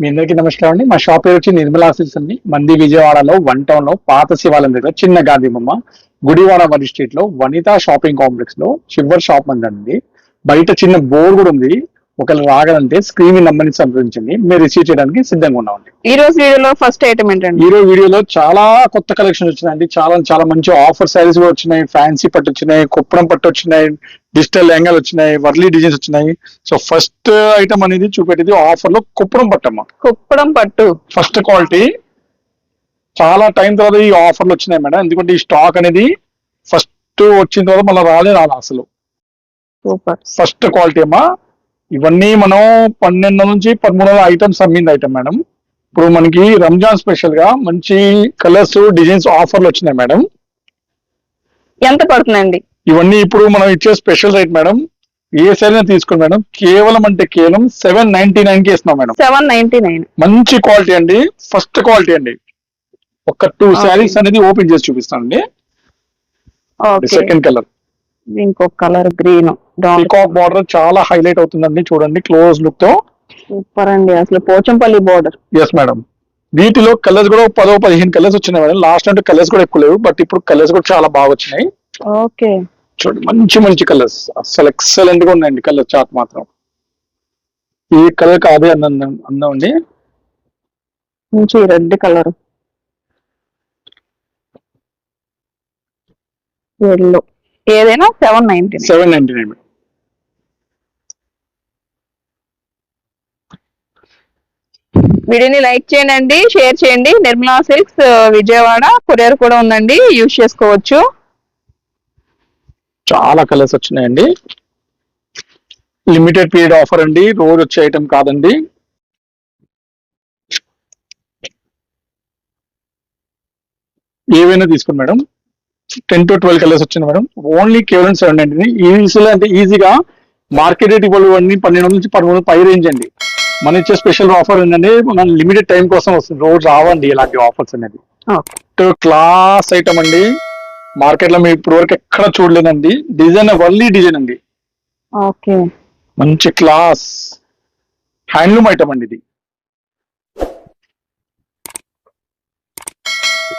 మీ అందరికీ నమస్కారం అండి. మా షాప్ పేరు వచ్చి నిర్మలా సిల్స్ అండి. మంది విజయవాడలో వన్ టౌన్లో పాత శివాలయం దగ్గర చిన్న గాంధీ బొమ్మ గుడివాడ మరి స్ట్రీట్లో వనితా షాపింగ్ కాంప్లెక్స్లో చివరి షాప్ అండి బయట చిన్న బోర్డు కూడా ఉంది. ఒకవేళ రాగలంటే స్క్రీన్ నంబర్ని సంప్రదించండి. మీరు రిసీవ్ చేయడానికి సిద్ధంగా ఉన్నామండి. ఈ రోజు వీడియోలో ఫస్ట్ ఐటమ్ ఏంటండి? ఈ రోజు వీడియోలో చాలా కొత్త కలెక్షన్ వచ్చినాయండి. చాలా చాలా మంచి ఆఫర్ సారీస్ కూడా వచ్చినాయి. ఫ్యాన్సీ పట్టు వచ్చినాయి కుప్పడం పట్టు వచ్చినాయి డిజిటల్ లెహంగాలు వచ్చినాయి వర్లీ డిజైన్స్ వచ్చినాయి. సో ఫస్ట్ ఐటమ్ అనేది చూపెట్టేది ఆఫర్లో కుప్పడం పట్టమ్మ కుప్పడం పట్టు. ఫస్ట్ క్వాలిటీ చాలా టైం తర్వాత ఈ ఆఫర్లు వచ్చినాయి మేడం. ఎందుకంటే ఈ స్టాక్ అనేది ఫస్ట్ వచ్చిన తర్వాత మళ్ళీ రాలే రాలే అసలు. సూపర్ ఫస్ట్ క్వాలిటీ అమ్మా. ఇవన్నీ మనం పన్నెండు నుంచి పదమూడు ఐటమ్స్ అమ్మింది ఐటమ్ మేడం ఇప్పుడు మనకి రంజాన్ స్పెషల్గా మంచి కలర్స్ డిజైన్స్ ఆఫర్లు వచ్చినాయి మేడం ఎంత పడుతుందండి? ఇవన్నీ ఇప్పుడు మనం ఇచ్చే స్పెషల్ రేట్ మేడం ఏ సరైన తీసుకోండి మేడం కేవలం అంటే కేవలం సెవెన్ నైన్టీ నైన్కి ఇస్తున్నాం మేడం సెవెన్ నైన్టీ నైన్ మంచి క్వాలిటీ అండి. ఫస్ట్ క్వాలిటీ అండి. ఒక టూ. శారీస్ అనేది ఓపెన్ చేసి చూపిస్తానండి. సెకండ్ కలర్ ఇంకొక కలర్ గ్రీన్. పీకాక్ బార్డర్ చాలా హైలైట్ అవుతుందండి చూడండి క్లోజ్ లుక్తో. సూపర్ అండి అసలు పోచంపల్లి బోర్డర్ ఎస్ మేడం వీటిలో కలర్స్ కూడా పదో పదిహేను కలర్స్ వచ్చినాయి మేడం లాస్ట్ అంటే కలర్స్ కూడా ఎక్కువ లేవు బట్ ఇప్పుడు కలర్స్ కూడా చాలా బాగా వచ్చినాయి. ఓకే చూడండి మంచి మంచి కలర్స్ అసలు ఎక్సలెంట్గా ఉన్నాయండి కలర్ చార్ట్ మాత్రం. ఈ కలర్ కాదే అందం అందం అండి మంచి రెడ్ కలర్ ఎల్లో ఏదైనా seven ninety seven ninety nine. వీడియోని లైక్ చేయండి షేర్ చేయండి. నిర్మలా సిల్క్స్ విజయవాడ కొరియర్ కూడా ఉందండి. యూజ్ చేసుకోవచ్చు. చాలా కలర్స్ వచ్చినాయండి. లిమిటెడ్ పీరియడ్ ఆఫర్ అండి. రోజు వచ్చే ఐటమ్ కాదండి. ఏవైనా తీసుకోండి madam. Ten to twelve colours వచ్చింది మేడం. ఓన్లీ కేవలం సెవెన్ నైన్టీ ఈజీగా అంటే ఈజీగా మార్కెట్ రేట్ ఇవ్వాలి అన్ని పన్నెండు వందల నుంచి పదమూడు పై రేంజ్ అండి. మన ఇచ్చే స్పెషల్ ఆఫర్ ఏంటంటే మన లిమిటెడ్ టైం కోసం వస్తుంది. రోజు రావండి ఇలాంటి ఆఫర్స్ అనేది. క్లాస్ ఐటమ్ అండి. మార్కెట్లో మీరు ఇప్పుడు వరకు ఎక్కడ చూడలేదండి. డిజైన్ వర్లీ డిజైన్ అండి. ఓకే. మంచి క్లాస్ హ్యాండ్లూమ్ ఐటమ్ అండి ఇది.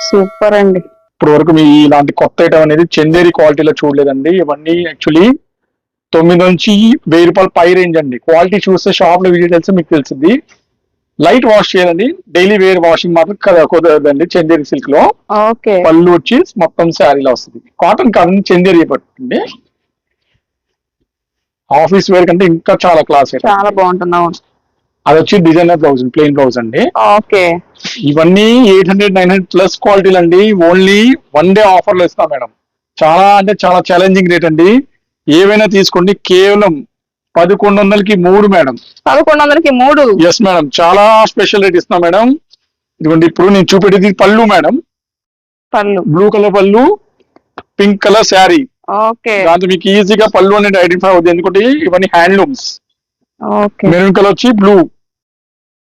సూపర్ అండి. ఇప్పుడు వరకు మీ ఇలాంటి కొత్త ఐటమ్ అనేది చందేరి క్వాలిటీలో చూడలేదండి. ఇవన్నీ యాక్చువల్లీ తొమ్మిది నుంచి వెయ్యి రూపాయలు పై రేంజ్ అండి. క్వాలిటీ చూస్తే షాప్లో విజిట్ తెలిసి మీకు తెలిసింది లైట్ వాష్ చేయాలండి. డైలీ వేర్ వాషింగ్ మాత్రం కుదరదండి చందేరి సిల్క్లో. ఓకే. పళ్ళు వచ్చి మొత్తం శారీలో వస్తుంది. కాటన్ కాదండి చందేరి పట్టింది ఆఫీస్ వేర్ కంటే ఇంకా చాలా క్లాస్ చాలా బాగుంటుంది అది వచ్చి డిజైనర్ బ్లౌజ్ ప్లెయిన్ బ్లౌజ్ అండి. ఓకే. ఇవన్నీ eight hundred nine hundred plus క్వాలిటీలు అండి. ఓన్లీ వన్ డే ఆఫర్లో ఇస్తాం మేడం. చాలా అంటే చాలా ఛాలెంజింగ్ రేట్ అండి. ఏవైనా తీసుకోండి. కేవలం పదకొండు వందలకి మూడు మేడం. పదకొండు వందలకి మూడు? Yes madam. చాలా స్పెషల్ రేట్ ఇస్తాం మేడం. ఇదిగోండి ఇప్పుడు నేను చూపెట్టేది పళ్ళు మేడం. పళ్ళు. బ్లూ కలర్ పళ్ళు పింక్ కలర్ శారీ ఓకే. దాంతో మీకు ఈజీగా పళ్ళు అనేది ఐడెంటిఫై అవుతుంది ఎందుకంటే ఇవన్నీ హ్యాండ్లూమ్స్ మెరూన్ కలర్ వచ్చి బ్లూ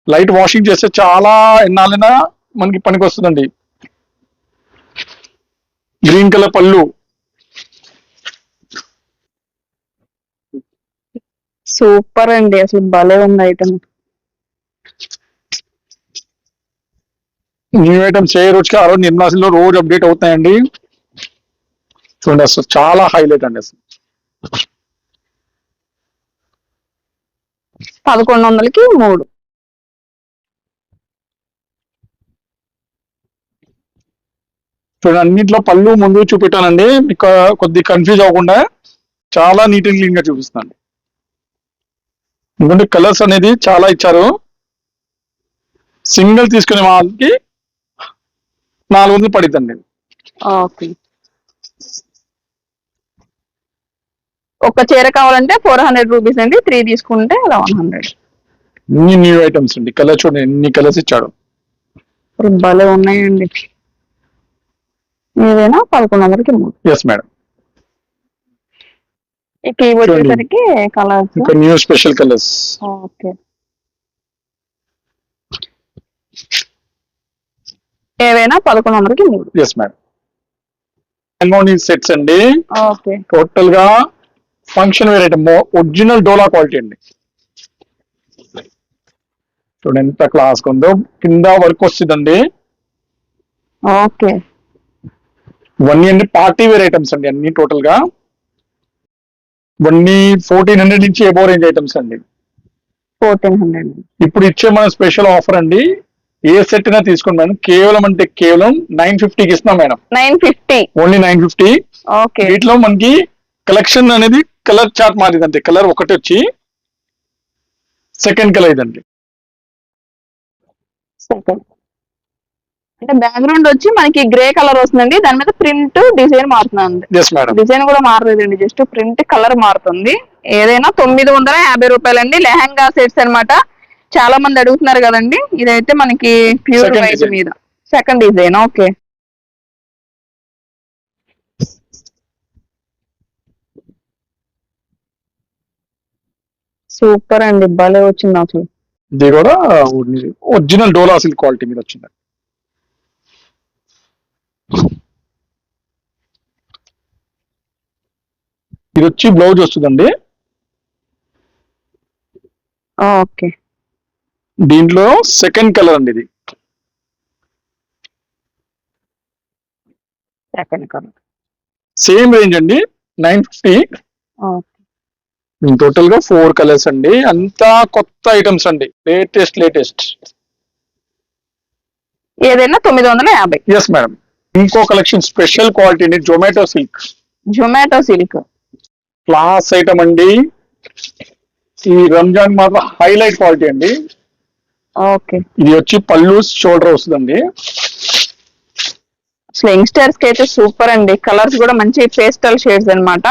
లైట్ వాషింగ్ చేస్తే చాలా ఎన్నాళ్ళైనా మనకి పనికి వస్తుందండి గ్రీన్ కలర్ పళ్ళు. సూపర్ అండి అసలు భలే ఉంది ఐటమ్. న్యూ ఐటమ్స్ ఏ రోజుకి ఆ రోజు నిర్మాసంలో రోజు అప్డేట్ అవుతాయండి చూడండి అసలు చాలా హైలైట్ అండి అసలు. పదకొండు వందలకి మూడు. చూడండి అన్నింటిలో పళ్ళు ముందు చూపెట్టానండి. మీకు కొద్ది కన్ఫ్యూజ్ అవ్వకుండా చాలా నీట్ అండ్ క్లీన్గా చూపిస్తాను. ఎందుకంటే కలర్స్ అనేది చాలా ఇచ్చారు. సింగిల్ తీసుకునే వాళ్ళకి నాలుగు వందలు పడిద్దండి. ఓకే. ఒక చీర కావాలంటే ఫోర్ హండ్రెడ్ రూపీస్ అండి. త్రీ తీసుకుంటే లెవెన్ హండ్రెడ్ అన్ని న్యూ ఐటమ్స్ అండి. కలర్ చూడండి ఎన్ని కలర్స్ ఇచ్చాడు. భలే ఉన్నాయండి. ఏదైనా పదకొండు వందలకి మూడు ఎస్ మేడం ఇక ఇవి వచ్చేసరికి కలర్స్ ఇంకా న్యూ స్పెషల్ కలర్స్ ఓకే. ఏవైనా పదకొండు వందలకి మూడు ఎస్ మేడం అమౌని సెట్స్ అండి. ఓకే. టోటల్గా function wear item original dola quality అండి. చూడండి ఎంత క్లాస్ ఉందో. కింద వర్క్ వస్తుందండి. ఓకే. ఇవన్నీ అన్ని పార్టీ వేర్ ఐటమ్స్ అండి అన్ని టోటల్గా. ఇవన్నీ ఫోర్టీన్ హండ్రెడ్ నుంచి ఎబో రేంజ్ ఐటమ్స్ అండి. ఫోర్టీన్ హండ్రెడ్ ఇప్పుడు ఇచ్చే మన స్పెషల్ ఆఫర్ అండి ఏ సెట్ అయినా తీసుకోండి మేడం కేవలం అంటే కేవలం నైన్ ఫిఫ్టీకి ఇస్తున్నాం madam nine fifty only nine fifty okay వీటిలో మనకి కలెక్షన్ అనేది కలర్ చార్ట్ మారిందండి. కలర్ ఒకటి వచ్చి సెకండ్ కలర్ ఇదండి. సెకండ్ అంటే బ్యాక్గ్రౌండ్ వచ్చి మనకి గ్రే కలర్ వస్తుందండి. దాని మీద ప్రింట్ డిజైన్ మారుతుంది డిజైన్ కూడా మారలేదండి. జస్ట్ ప్రింట్ కలర్ మారుతుంది. ఏదైనా తొమ్మిది వందల యాభై రూపాయలండి. లెహంగా సెట్స్ అన్నమాట. చాలా మంది అడుగుతున్నారు కదండి. ఇదైతే మనకి ప్యూర్ వైట్. మీద. Second design okay. సూపర్ అండి. భలే వచ్చింది అసలు. ఇది కూడా ఒరిజినల్ డోలా సిల్క్ క్వాలిటీ మీద వచ్చింది ఇది వచ్చి బ్లౌజ్ వస్తుందండి. ఓకే. దీంట్లో సెకండ్ కలర్ అండి ఇది. Second colour. సేమ్ రేంజ్ అండి నైన్ ఫిఫ్టీ. టోటల్గా ఫోర్ కలర్స్ అండి. అంతా కొత్త ఐటమ్స్ అండి లేటెస్ట్ లేటెస్ట్. ఏదైనా తొమ్మిది వందల యాభై. ఎస్ మేడం ఇంకో కలెక్షన్ స్పెషల్ క్వాలిటీ అండి Zomato silk Zomato silk class item అండి. ఈ రంజాన్ మాత్రం హైలైట్ క్వాలిటీ అండి. ఓకే. ఇది వచ్చి పళ్ళు షోల్డర్ వస్తుందండి. అసలు యంగ్స్టర్స్కి అయితే సూపర్ అండి. కలర్స్ కూడా మంచి పేస్టల్ షేడ్స్ అన్నమాట.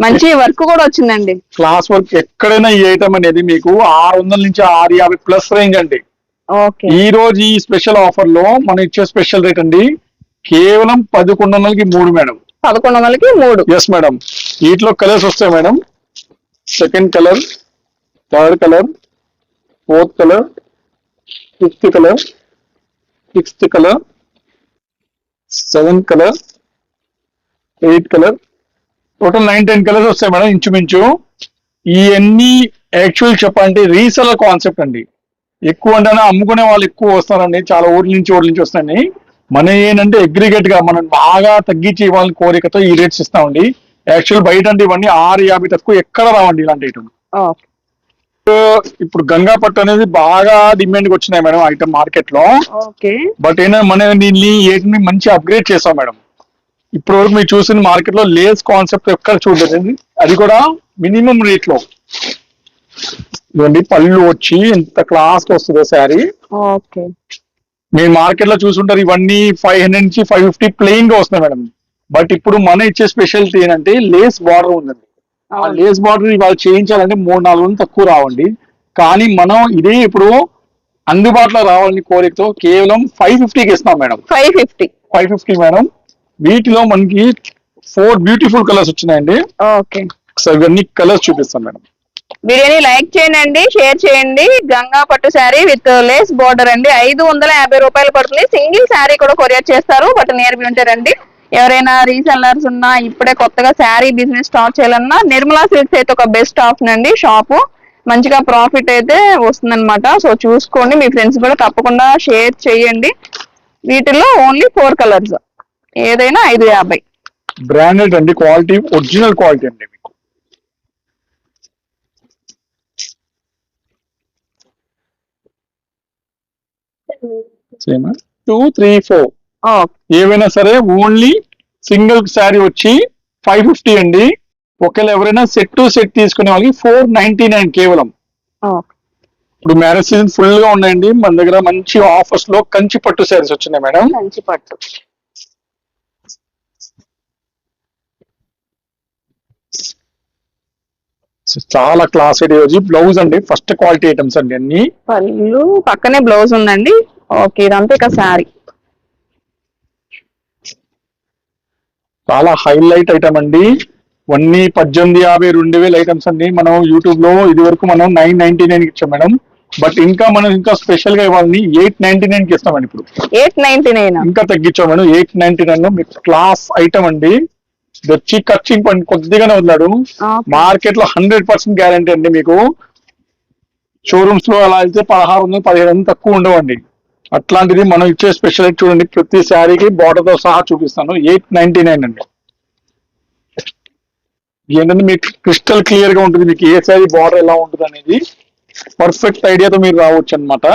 మంచి వర్క్ కూడా వచ్చిందండి. క్లాస్ వర్క్ ఎక్కడైనా ఈ ఐటమ్ అనేది మీకు ఆరు వందల నుంచి ఆరు యాభై ప్లస్ రేంజ్ అండి. ఓకే. ఈ రోజు ఈ స్పెషల్ ఆఫర్లో మనం ఇచ్చే స్పెషల్ రేట్ అండి కేవలం పదకొండు వందలకి మూడు మేడం. పదకొండు వందలకి మూడు. ఎస్ మేడం వీటిలో కలర్స్ వస్తాయి madam. Second colour third colour fourth colour fifth colour sixth colour seventh colour eighth colour total nine ten colours వస్తాయి మేడం ఇంచుమించు. ఇవన్నీ యాక్చువల్ చెప్పాలంటే రీసెలర్ కాన్సెప్ట్ అండి. ఎక్కువ అంటే అమ్ముకునే వాళ్ళు ఎక్కువ వస్తారండి. చాలా ఊర్ల నుంచి ఊర్ల నుంచి వస్తాయండి. మన ఏంటంటే అగ్రిగేట్గా మనం బాగా తగ్గించి ఇవ్వాలని కోరికతో ఈ రేట్స్ ఇస్తామండి. యాక్చువల్ బయట అంటే ఇవన్నీ ఆరు యాభై తక్కువ ఎక్కడ రావండి ఇలాంటి ఐటమ్ ఇప్పుడు గంగా పట్టు అనేది బాగా డిమాండ్కి వచ్చినాయి మేడం ఐటమ్ మార్కెట్లో. బట్ ఏంటంటే మన దీన్ని ఏటిని మంచి అప్గ్రేడ్ చేసాం మేడం. ఇప్పటి వరకు మీరు చూసిన మార్కెట్లో లేస్ కాన్సెప్ట్ ఎక్కడ చూడలేదు. అది కూడా మినిమం రేట్లో. ఇవ్వండి పళ్ళు వచ్చి ఎంత క్లాస్ వస్తుందో శారీ. ఓకే. మీరు మార్కెట్లో చూసుంటారు ఇవన్నీ ఫైవ్ హండ్రెడ్ నుంచి ఫైవ్ ఫిఫ్టీ ప్లెయిన్గా వస్తున్నాయి మేడం. బట్ ఇప్పుడు మన ఇచ్చే స్పెషాలిటీ ఏంటంటే లేస్ బార్డర్ ఉందండి. ఆ లేస్ బార్డర్ ఇవాళ చేయించాలంటే మూడు నాలుగు వందలు తక్కువ రావండి. కానీ మనం ఇదే ఇప్పుడు అందుబాటులో రావాలని కోరికతో కేవలం ఫైవ్ ఫిఫ్టీకి ఇస్తున్నాం madam. Five fifty. Five fifty madam. వీటిలో మనకి ఫోర్ బ్యూటిఫుల్ కలర్స్ వచ్చినాయండి. ఓకే. సో ఇవన్నీ కలర్స్ చూపిస్తాం మేడం. వీడియోని లైక్ చేయండి షేర్ చేయండి. గంగా పట్టు శారీ విత్ లేస్ బోర్డర్ అండి. ఐదు వందల యాభై రూపాయలు పడుతుంది. సింగిల్ శారీ కూడా కొరియర్ చేస్తారు. బట్ నియర్ బి ఉంటారండి ఎవరైనా రీసెల్లర్స్ ఉన్నా ఇప్పుడే కొత్తగా శారీ బిజినెస్ స్టార్ట్ చేయాలన్నా నిర్మలా సిల్క్స్ అయితే ఒక బెస్ట్ ఆప్షన్ అండి షాపు మంచిగా ప్రాఫిట్ అయితే వస్తుందన్నమాట. సో చూసుకోండి మీ ఫ్రెండ్స్ కూడా తప్పకుండా షేర్ చేయండి. వీటిలో ఓన్లీ ఫోర్ కలర్స్ ఏదైనా ఐదు యాభై. బ్రాండెడ్ అండి క్వాలిటీ ఒరిజినల్ క్వాలిటీ అండి మీకు. టూ త్రీ ఫోర్ ఏవైనా సరే ఓన్లీ సింగిల్ శారీ వచ్చి ఫైవ్ ఫిఫ్టీ అండి. ఒకవేళ ఎవరైనా సెట్ టు సెట్ తీసుకునే వాళ్ళకి ఫోర్ నైన్టీ నైన్ కేవలం. ఇప్పుడు మ్యారేజ్ సీజన్ ఫుల్గా ఉన్నాయండి. మన దగ్గర మంచి ఆఫర్స్లో కంచి పట్టు శారీస్ వచ్చినాయి మేడం. మంచి పట్టు. చాలా క్లాస్ వచ్చి బ్లౌజ్ అండి. ఫస్ట్ క్వాలిటీ ఐటమ్స్ అండి అన్ని. పళ్ళు పక్కనే బ్లౌజ్ ఉందండి. ఓకే ఇదంతా ఇక శారీ. చాలా హైలైట్ ఐటమ్ అండి. అన్ని పద్దెనిమిది యాభై రెండు వేల ఐటమ్స్ అండి. మనం యూట్యూబ్లో ఇది వరకు మనం నైన్ నైన్టీ నైన్ ఇచ్చాం మేడం. బట్ ఇంకా మనం ఇంకా స్పెషల్గా ఇవ్వాలని ఎయిట్ నైన్టీ నైన్కి ఇస్తామండి ఇప్పుడు. ఎయిట్ నైన్టీ నైన్ ఇంకా తగ్గించాం మేడం. ఎయిట్ నైన్టీ నైన్ మీకు క్లాస్ ఐటమ్ అండి. ఇది వచ్చి ఖర్చింగ్ పండి కొద్దిగానే వదిలాడు. మార్కెట్లో హండ్రెడ్ పర్సెంట్ గ్యారంటీ అండి మీకు. షోరూమ్స్లో అలా అయితే పదహారు వందలు పదిహేడు వందలు తక్కువ ఉండవండి. అట్లాంటిది మనం ఇచ్చే స్పెషల్ చూడండి ప్రతి శారీకి బార్డర్తో సహా చూపిస్తాను. ఎయిట్ నైన్టీ నైన్ అండి. ఏంటంటే మీకు క్రిస్టల్ క్లియర్గా ఉంటుంది మీకు ఏ శారీ బార్డర్ ఎలా ఉంటుంది అనేది. పర్ఫెక్ట్ ఐడియాతో మీరు రావచ్చు అనమాట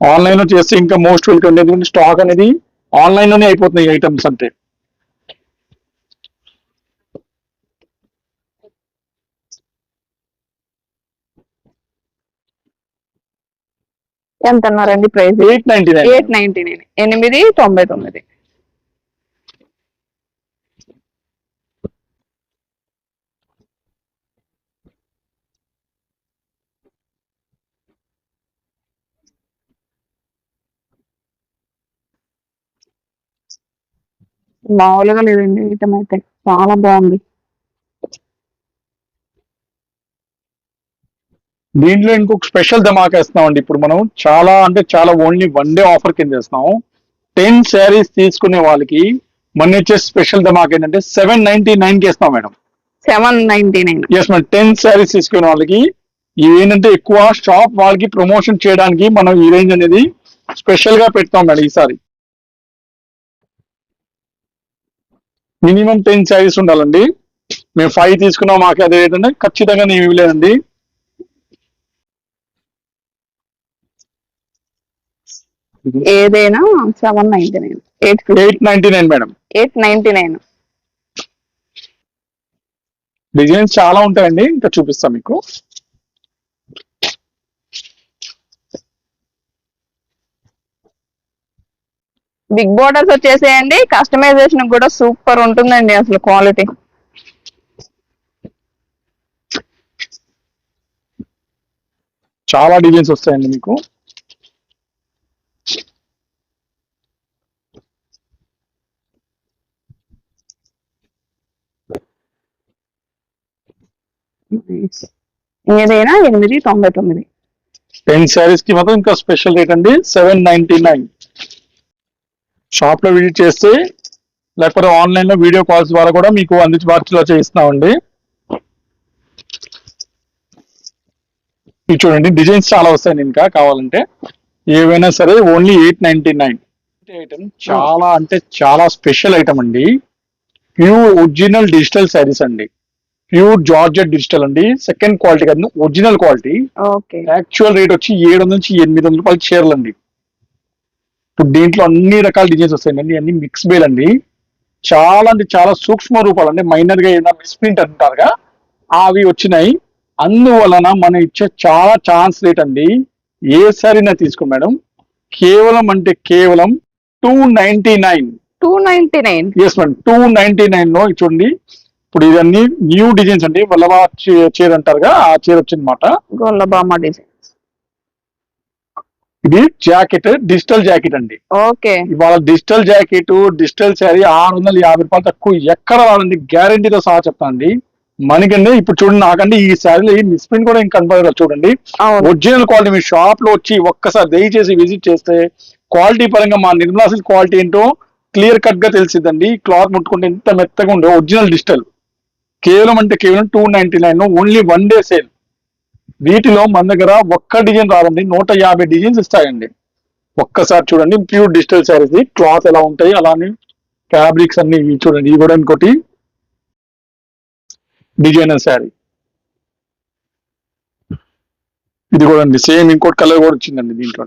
ఆన్లైన్లో చేస్తే ఇంకా మోస్ట్ వెల్కమ్ ఎందుకంటే స్టాక్ అనేది ఆన్లైన్లోనే అయిపోతున్నాయి ఐటమ్స్ అంటే. ఎంత అన్నారండి price? Eight ninety nine. Eight ninety nine. ఎనిమిది తొంభై తొమ్మిది. మామూలుగా లేదండి ఐటమ్ అయితే. చాలా బాగుంది. దీంట్లో ఇంకొక స్పెషల్ ధమాకా ఇస్తున్నామండి ఇప్పుడు మనం చాలా అంటే చాలా ఓన్లీ వన్ డే ఆఫర్ కింద ఇస్తున్నాం టెన్ శారీస్ తీసుకునే వాళ్ళకి మన ఇచ్చే స్పెషల్ ధమాకా ఏంటంటే సెవెన్ నైన్టీ నైన్కి ఇస్తాం madam. Seven ninety nine yes madam ten saris తీసుకునే వాళ్ళకి ఏంటంటే ఎక్కువ షాప్ వాళ్ళకి ప్రమోషన్ చేయడానికి మనం ఈ రేంజ్ అనేది స్పెషల్గా పెడతాం మేడం ఈసారి. మినిమం టెన్ శారీస్ ఉండాలండి. మేము ఫైవ్ తీసుకున్నాం మాకు అదే ఏంటంటే ఖచ్చితంగా నేను ఇవ్వలేదండి. ఏదైనా seven ninety nine. Eight eight ninety nine madam. Eight ninety nine. Designs చాలా ఉంటాయండి. ఇంకా చూపిస్తాం మీకు. బిగ్ బోర్డర్స్ వచ్చేసేయండి. కస్టమైజేషన్ కూడా సూపర్ ఉంటుందండి అసలు క్వాలిటీ. చాలా డిజైన్స్ వస్తాయండి మీకు. ఏదైనా ఎనిమిది తొంభై తొమ్మిది. టెన్ శారీస్కి మాత్రం ఇంకా స్పెషల్ రేట్ అండి సెవెన్ నైన్టీ నైన్. షాప్లో విజిట్ చేస్తే లేకపోతే ఆన్లైన్లో వీడియో కాల్స్ ద్వారా కూడా మీకు అందుబాటులో చేయిస్తున్నామండి ఇవి చూడండి డిజైన్స్ చాలా వస్తాయండి ఇంకా కావాలంటే. ఏవైనా సరే only eight ninety nine. Item చాలా అంటే చాలా స్పెషల్ ఐటమ్ అండి. ప్యూర్ ఒరిజినల్ డిజిటల్ శారీస్ అండి. ప్యూర్ జార్జెట్ డిజిటల్ అండి. సెకండ్ క్వాలిటీ కాదు original quality. Okay. Actual rate వచ్చి ఏడు వందల నుంచి ఎనిమిది వందల రూపాయలు చీరలు అండి. ఇప్పుడు దీంట్లో అన్ని రకాల డిజైన్స్ వస్తాయండి అన్ని మిక్స్ బేల్ అండి. చాలా అంటే చాలా సూక్ష్మ రూపాలు అంటే మైనర్గా ఏదైనా మిస్ప్రింట్ అంటారుగా అవి వచ్చినాయి. అందువలన మనం ఇచ్చే చాలా ఛాన్స్ రేట్ అండి. ఏ సారీనా తీసుకో మేడం? కేవలం అంటే కేవలం two ninety nine two ninety nine yes madam two ninety నైన్లో చూడండి. ఇప్పుడు ఇవన్నీ న్యూ డిజైన్స్ అండి. వల్లభా చీర అంటారుగా ఆ చీర వచ్చిందన్నమాట. గొల్లబామ డిజైన్ ఇది జాకెట్ డిజిటల్ జాకెట్ అండి. ఓకే. ఇవాళ డిజిటల్ జాకెట్ డిజిటల్ శారీ ఆరు వందల యాభై రూపాయలు తక్కువ ఎక్కడ రాదండి గ్యారంటీతో సహా చెప్తానండి మనకండి ఇప్పుడు చూడండి నాకండి ఈ శారీలో ఈ మిస్ప్రింట్ కూడా ఇంకా కనపడదు చూడండి. ఒరిజినల్ క్వాలిటీ మీ షాప్లో వచ్చి ఒక్కసారి దయచేసి విజిట్ చేస్తే క్వాలిటీ పరంగా మా నిర్మలా సిల్క్ క్వాలిటీ ఏంటో క్లియర్ కట్గా తెలిసిద్దండి. క్లాత్ ముట్టుకుంటే ఎంత మెత్తగా ఉందో ఒరిజినల్ డిజిటల్ కేవలం అంటే కేవలం two ninety nine only one day sale వీటిలో మన దగ్గర ఒక్క డిజైన్ రాదండి నూట యాభై డిజైన్స్ ఇస్తాయండి. ఒక్కసారి చూడండి ప్యూర్ డిజిటల్ శారీస్ క్లాత్ ఎలా ఉంటాయి అలానే ఫ్యాబ్రిక్స్ అన్ని చూడండి ఇవి కూడా ఇంకోటి డిజైనర్ శారీ ఇది కూడా అండి సేమ్ ఇంకోటి కలర్ కూడా వచ్చిందండి దీంట్లో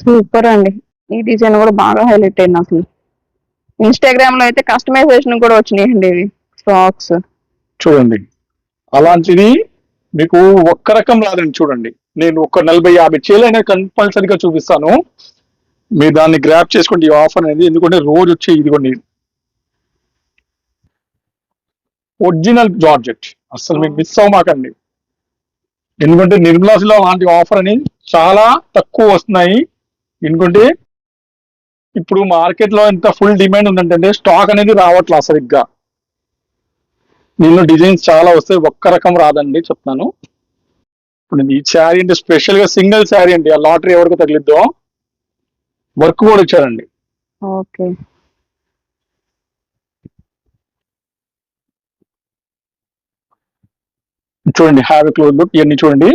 సూపర్ అండి. ఈ డిజైన్ కూడా బాగా హైలైట్ అయింది అసలు. ఇన్స్టాగ్రామ్లో అయితే కస్టమైజేషన్ కూడా వచ్చినాయండి ఇవి. ఫ్రాక్స్ చూడండి. అలాంటిది మీకు ఒక్క రకం రాదండి చూడండి. నేను ఒక నలభై యాభై చీరలు అనేది కంపల్సరీగా చూపిస్తాను. మీరు దాన్ని గ్రాప్ చేసుకోండి ఈ ఆఫర్ అనేది. ఎందుకంటే రోజు వచ్చే ఇదిగోండి. ఒరిజినల్ జార్జెట్ అసలు మీకు మిస్ అవ్వమాకండి. ఎందుకంటే నిర్మలాస్లో అలాంటి ఆఫర్ అనేది చాలా తక్కువ వస్తున్నాయి. ఎందుకంటే ఇప్పుడు మార్కెట్లో ఎంత ఫుల్ డిమాండ్ ఉందంటే స్టాక్ అనేది రావట్లా సరిగ్గా. దీనిలో డిజైన్స్ చాలా వస్తాయి ఒక్క రకం రాదండి చెప్తాను ఇప్పుడు ఈ శారీ అంటే స్పెషల్గా సింగిల్ శారీ అండి ఆ లాటరీ ఎవరికి తగిలిద్దో వర్క్ కూడా ఇచ్చారండి. ఓకే. చూడండి హ్యావ్ క్లోజ్ లుక్ ఇవన్నీ చూడండి.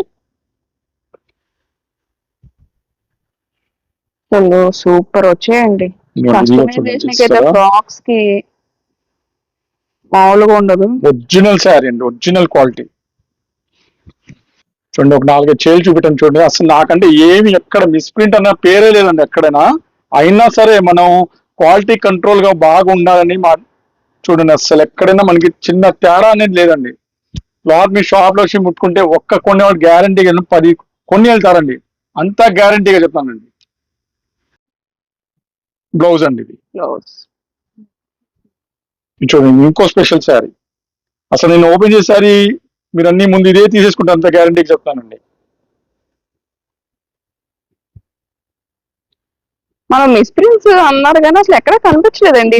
సూపర్ వచ్చాయండి. ఫ్రాక్స్కి మామూలుగా ఉండదు. ఒరిజినల్ శారీ అండి ఒరిజినల్ క్వాలిటీ. చూడండి ఒక నాలుగైదు చేలు చూపెట్టాను చూడండి. అసలు నాకంటే ఏమి ఎక్కడ మిస్ప్రింట్ అన్న పేరే లేదండి ఎక్కడైనా. అయినా సరే మనం క్వాలిటీ కంట్రోల్గా బాగా ఉండాలని మా చూడండి అసలు ఎక్కడైనా మనకి చిన్న తేడా అనేది లేదండి. క్లాత్ మీ షాప్లో వచ్చి ముట్టుకుంటే ఒక్క కొనేవాడు గ్యారంటీగా పది కొన్ని వెళ్తారండి. అంతా గ్యారంటీగా చెప్తానండి. బ్లౌజ్ అండి ఇది. బ్లౌజ్. ఇది చూడండి ఇంకో స్పెషల్ శారీ అసలు నేను ఓపెన్ చేసారి మీరు అన్ని ముందు ఇదే తీసేసుకుంటే అంత గ్యారంటీకి చెప్తానండి. మనం మిస్ప్రింట్స్ అన్నారు కానీ అసలు ఎక్కడ కనిపించలేదండి.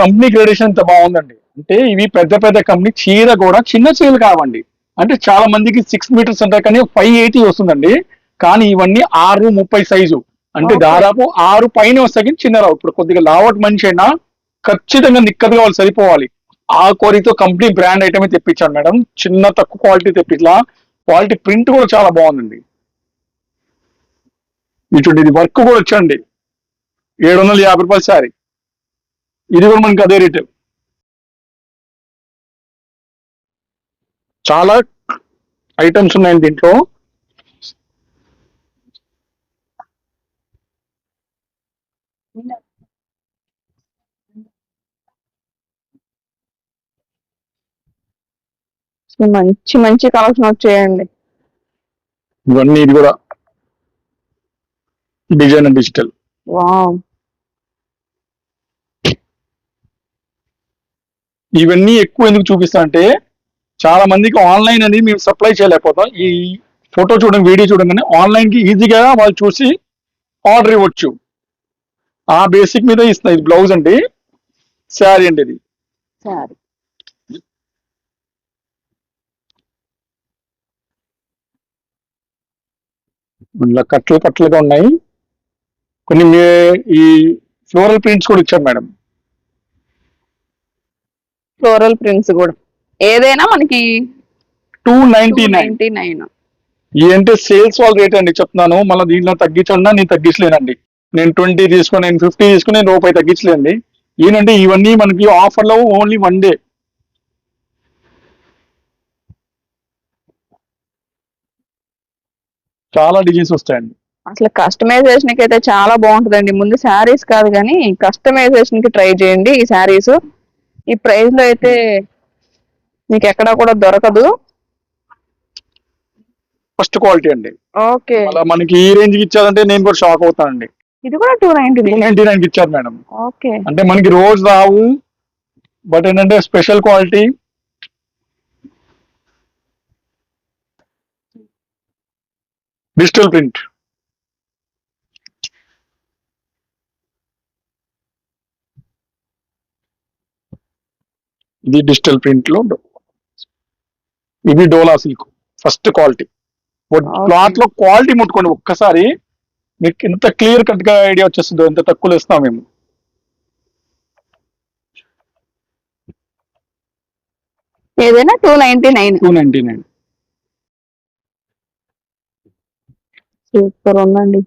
కంపెనీ గ్రేడేషన్ అంత బాగుందండి. అంటే ఇవి పెద్ద పెద్ద కంపెనీ చీర కూడా చిన్న చీరలు కావండి. అంటే చాలా మందికి సిక్స్ మీటర్స్ ఉంటాయి కానీ ఫైవ్ ఎయిటీ వస్తుందండి. కానీ ఇవన్నీ ఆరు ముప్పై సైజు అంటే. దాదాపు ఆరు పైన వస్తాయి కానీ చిన్న రావు ఇప్పుడు కొద్దిగా లావట్ మనిషి అయినా ఖచ్చితంగా నిక్కదిగా వాళ్ళు సరిపోవాలి. ఆ కోరితో కంపెనీ బ్రాండ్ ఐటమే తెప్పించాను మేడం. చిన్న తక్కువ క్వాలిటీ తెప్పించలా. క్వాలిటీ ప్రింట్ కూడా చాలా బాగుందండి. ఇటువంటి ఇది వర్క్ కూడా వచ్చండి. ఏడు వందల యాభై రూపాయలు శారీ. ఇది కూడా మనకి అదే రేటు. చాలా ఐటమ్స్ ఉన్నాయండి దీంట్లో. మంచి మంచి కలెక్షన్ వచ్చాయండి ఇవన్నీ ఇది కూడా డిజైన్ అండ్ డిజిటల్. వావ్ ఇవన్నీ ఎక్కువ ఎందుకు చూపిస్తా అంటే చాలా మందికి ఆన్లైన్ అనేది మేము సప్లై చేయలేకపోతాం. ఈ ఫోటో చూడండి వీడియో చూడంగానే ఆన్లైన్కి ఈజీగా వాళ్ళు చూసి ఆర్డర్ ఇవ్వచ్చు. ఆ బేసిక్ మీద ఇస్తున్నా ఇది బ్లౌజ్ అండి. శారీ అండి ఇది. సరే ఇలా కట్టలు కట్టలుగా ఉన్నాయి. కొన్ని ఈ ఫ్లోరల్ ప్రింట్స్ కూడా ఇచ్చారు మేడం. ఫ్లోరల్ ప్రింట్స్ కూడా. ఏదైనా మనకి టూ నైన్టీ నైన్. అంటే సేల్స్ వాళ్ళ రేట్ అండి చెప్తున్నాను. మళ్ళీ దీంట్లో తగ్గించన్నా నేను తగ్గించలేనండి. నేను ట్వంటీ తీసుకుని నేను ఫిఫ్టీ తీసుకుని రూపాయి తగ్గించలేండి. ఈయనంటే ఇవన్నీ మనకి ఆఫర్లో ఓన్లీ వన్ డే చాలా డిజైన్స్ వస్తాయండి. అసలు కస్టమైజేషన్కి అయితే చాలా బాగుంటుందండి. ముందు శారీస్ కాదు కానీ కస్టమైజేషన్కి ట్రై చేయండి ఈ శారీస్ ఈ ప్రైస్లో అయితే మీకు ఎక్కడా కూడా దొరకదు. ఫస్ట్ క్వాలిటీ అండి. ఓకే. అలా మనకి ఈ రేంజ్కి ఇచ్చారంటే నేను కూడా షాక్ అవుతానండి. ఇది కూడా టూ నైన్టీ టూ నైన్టీ నైన్కి ఇచ్చారు మేడం. ఓకే. అంటే మనకి రోజు రావు బట్ ఏంటంటే స్పెషల్ క్వాలిటీ డిజిటల్ ప్రింట్. ఇది డిజిటల్ ప్రింట్లో ఇది డోలా సిల్క్ ఫస్ట్ క్వాలిటీ. క్లాత్లో క్వాలిటీ ముట్టుకోండి ఒక్కసారి. మీకు ఎంత క్లియర్ కట్గా ఐడియా వచ్చేస్తుందో ఎంత తక్కువలో ఇస్తాం మేము. ఏదైనా two ninety nine two ninety nine super ఉందండి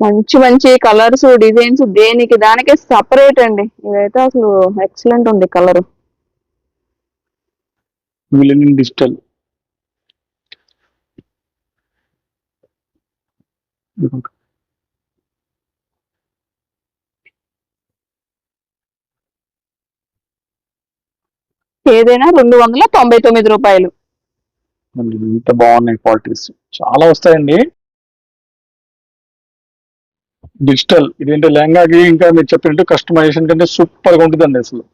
మంచి మంచి కలర్స్ డిజైన్స్ దేనికి దానికే సపరేట్ అండి. ఇదైతే అసలు ఎక్సలెంట్ ఉంది కలర్. డిజిటల్. ఏదైనా రెండు వందల తొంభై తొమ్మిది రూపాయలు. ఇంత బాగున్నాయి క్వాలిటీస్ చాలా వస్తాయండి. డిజిటల్ ఇదేంటి లెహంగాకి ఇంకా మీరు చెప్పినట్టు కస్టమైజేషన్ కంటే సూపర్గా ఉంటుందండి అసలు.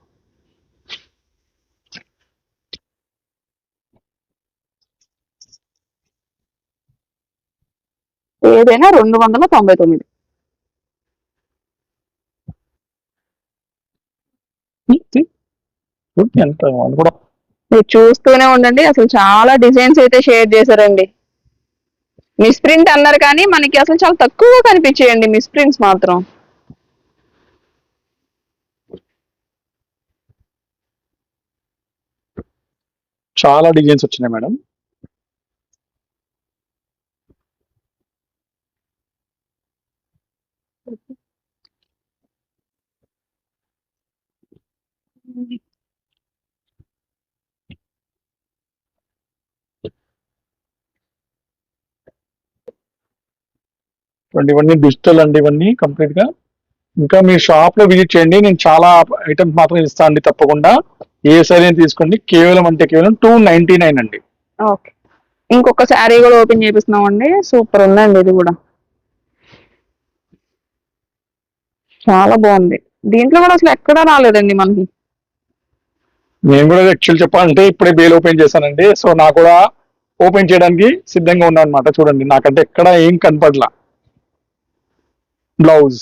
ఏదైనా రెండు వందల తొంభై తొమ్మిది. ఎంత కూడా మీరు చూస్తూనే ఉండండి. అసలు చాలా డిజైన్స్ అయితే షేర్ చేశారండి. మిస్ ప్రింట్ అన్నారు కానీ మనకి అసలు చాలా తక్కువ కనిపించేయండి మిస్ ప్రింట్స్ మాత్రం. చాలా డిజైన్స్ వచ్చినాయి మేడం. చూడండి ఇవన్నీ డిజిటల్ అండి ఇవన్నీ కంప్లీట్గా. ఇంకా మీ షాప్లో విజిట్ చేయండి. నేను చాలా ఐటమ్స్ మాత్రం ఇస్తాను అండి తప్పకుండా. ఏ అయినా తీసుకోండి. కేవలం అంటే కేవలం టూ నైన్టీ నైన్ అండి. ఓకే. ఇంకొక శారీ కూడా ఓపెన్ చేపిస్తున్నాం అండి సూపర్ ఉందండి ఇది కూడా. చాలా బాగుంది. దీంట్లో కూడా అసలు ఎక్కడా రాలేదండి మనకి? నేను కూడా యాక్చువల్ చెప్పాలంటే ఇప్పుడే బేల్ ఓపెన్ చేశానండి. సో నాకు కూడా ఓపెన్ చేయడానికి సిద్ధంగా ఉన్నాను అనమాట చూడండి నాకంటే ఎక్కడ ఏం కనపడలా. బ్లౌజ్